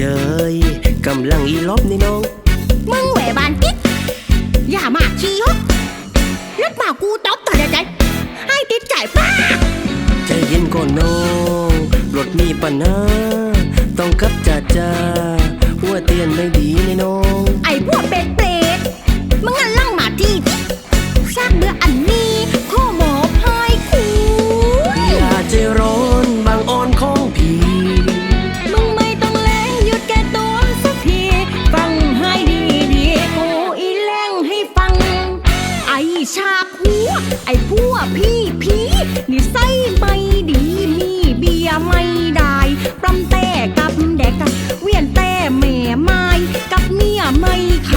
จยกำลังอีลบนี่น้อง มึงแหวบานกิ๊กอย่ามาขี้ฮกเล็กมากูตบต่อใจให้ติดใจป้าใจเย็นก่อนน้องรถมีปัญหาต้องกับจ่าจ่าหัวเตียนไม่ดีนี่น้อง ไอ้พวกเป็ดเปรตมึงอะไร ฉากหัว ไอ้พวกพี่ผีนี่ไสัไม่ดีมีเบียไม่ได้ปรำแต่กับแดกกเวียนแต่แม่ไม้กับเมียไม่ข